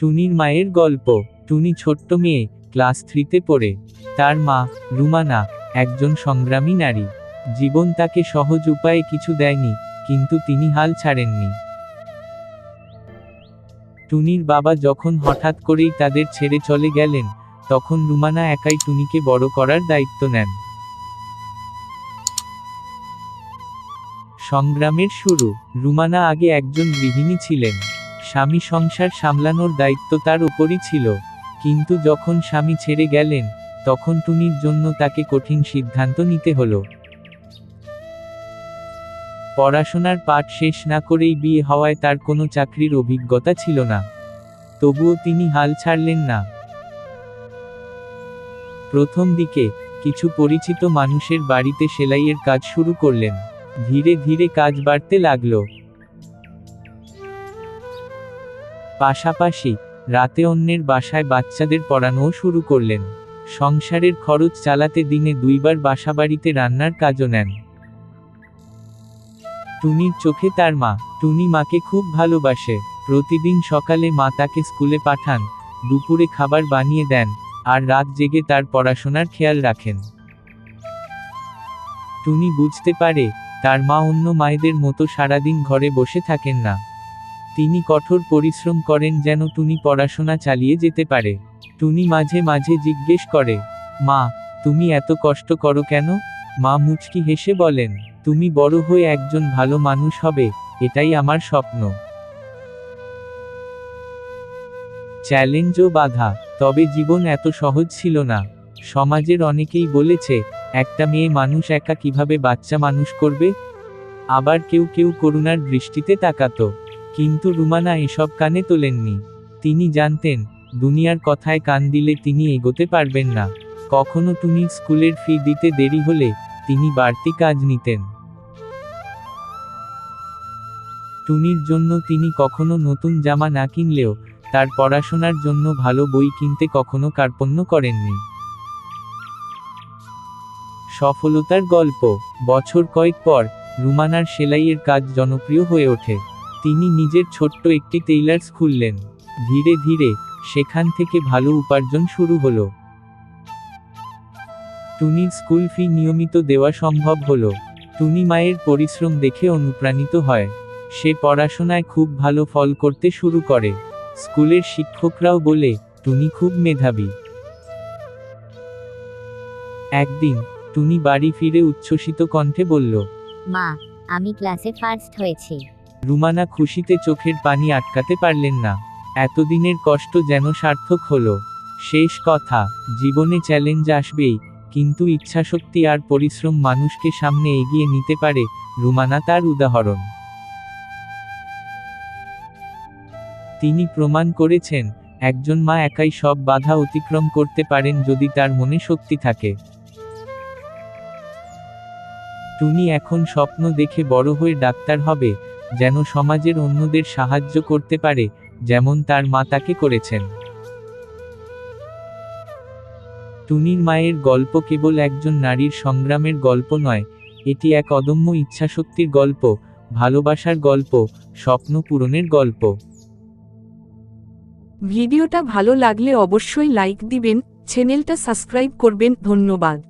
টুনির মায়ের গল্প। টুনি ছোট্ট মেয়ে, ক্লাস থ্রিতে পড়ে। তার মা, রুমানা, একজন সংগ্রামী নারী। জীবন তাকে সহজ উপায়ে কিছু দেয়নি, কিন্তু তিনি হাল ছাড়েননি। টুনির বাবা যখন হঠাৎ করেই তাদের ছেড়ে চলে গেলেন, তখন রুমানা একাই টুনিকে বড় করার দায়িত্ব নেন। সংগ্রামের শুরু। রুমানা আগে একজন গৃহিণী ছিলেন। স্বামী সংসার সামলানোর দায়িত্ব তার উপরই ছিল। কিন্তু যখন স্বামী ছেড়ে গেলেন, তখন টুনির জন্য তাকে কঠিন সিদ্ধান্ত নিতে হলো। পড়াশোনার পাঠ শেষ না করেই বিয়ে হওয়ায় তার কোনো চাকরির অভিজ্ঞতা ছিল না। তবুও তিনি হাল ছাড়লেন না। প্রথম দিকে, কিছু পরিচিত মানুষের বাড়িতে সেলাইয়ের কাজ শুরু করলেন। ধীরে ধীরে কাজ বাড়তে লাগল। পাশাপাশি রাতে অন্যের বাসায় বাচ্চাদের পড়ানোও শুরু করলেন। সংসারের খরচ চালাতে দিনে দুইবার বাসাবাড়িতে রান্নার কাজও নেন। টুনির চোখে তার মা, টুনি মাকে খুব ভালোবাসে। প্রতিদিন সকালে মা তাকে স্কুলে পাঠান, দুপুরে খাবার বানিয়ে দেন, আর রাত জেগে তার পড়াশোনার খেয়াল রাখেন। টুনি বুঝতে পারে, তার মা অন্য মায়েদের মতো সারাদিন ঘরে বসে থাকেন না। তিনি কঠোর পরিশ্রম করেন যেন টুনি পড়াশোনা চালিয়ে যেতে পারে। টুনি মাঝে মাঝে জিজ্ঞেস করে, মা, তুমি এত কষ্ট করো কেন? মা মুচকি হেসে বলেন, তুমি বড় হয়ে একজন ভালো মানুষ হবে, এটাই আমার স্বপ্ন। চ্যালেঞ্জ ও বাধা, তবে জীবন এত সহজ ছিল না। সমাজের অনেকেই বলেছে, একটা মেয়ে মানুষ একা কীভাবে বাচ্চা মানুষ করবে? আবার কেউ কেউ করুণার দৃষ্টিতে তাকাতো। কিন্তু রুমানা এসব কানে তোলেননি। তিনি জানতেন, দুনিয়ার কথায় কান দিলে তিনি এগোতে পারবেন না। কখনো টুনির স্কুলের ফি দিতে দেরি হলে তিনি বাড়তি কাজ নিতেন। টুনির জন্য তিনি কখনো নতুন জামা না কিনলেও তার পড়াশোনার জন্য ভালো বই কিনতে কখনো কার্পণ্য করেননি। সফলতার গল্প। বছর কয়েক পর রুমানার সেলাইয়ের কাজ জনপ্রিয় হয়ে ওঠে। তিনি নিজের ছোট্ট একটি টেইলার্স খুললেন। ধীরে ধীরে সেখান থেকে ভালো উপার্জন শুরু হলো। টুনির স্কুল ফি নিয়মিত দেওয়া সম্ভব হলো। টুনি মায়ের পরিশ্রম দেখে অনুপ্রাণিত হয়। সে পড়াশোনায় খুব ভালো ফল করতে শুরু করে। স্কুলের শিক্ষকরাও বলে, টুনি খুব মেধাবী। একদিন, টুনি বাড়ি ফিরে উচ্ছ্বসিত কণ্ঠে বলল, মা, আমি ক্লাসে ফার্স্ট হয়েছি। রুমানা খুশিতে চোখের পানি আটকাতে পারলেন না। এতদিনের কষ্ট যেন সার্থক হলো। শেষ কথা, জীবনে চ্যালেঞ্জ আসবেই, কিন্তু ইচ্ছাশক্তি আর পরিশ্রম মানুষকে সামনে এগিয়ে নিতে পারে, রুমানা তার উদাহরণ। তিনি প্রমাণ করেছেন, একজন মা একাই সব বাধা অতিক্রম করতে পারেন যদি তার মনে শক্তি থাকে। টুনি এখন স্বপ্ন দেখে বড় হয়ে ডাক্তার হবে যেন সমাজের অন্যদের সাহায্য করতে পারে, যেমন তার মা তাকে করেছেন। টুনির মায়ের গল্প কেবল একজন নারীর সংগ্রামের গল্প নয়, এটি এক অদম্য ইচ্ছাশক্তির গল্প, ভালোবাসার গল্প, স্বপ্ন পূরণের গল্প। ভিডিওটা ভালো লাগলে অবশ্যই লাইক দিবেন, চ্যানেলটা সাবস্ক্রাইব করবেন, ধন্যবাদ।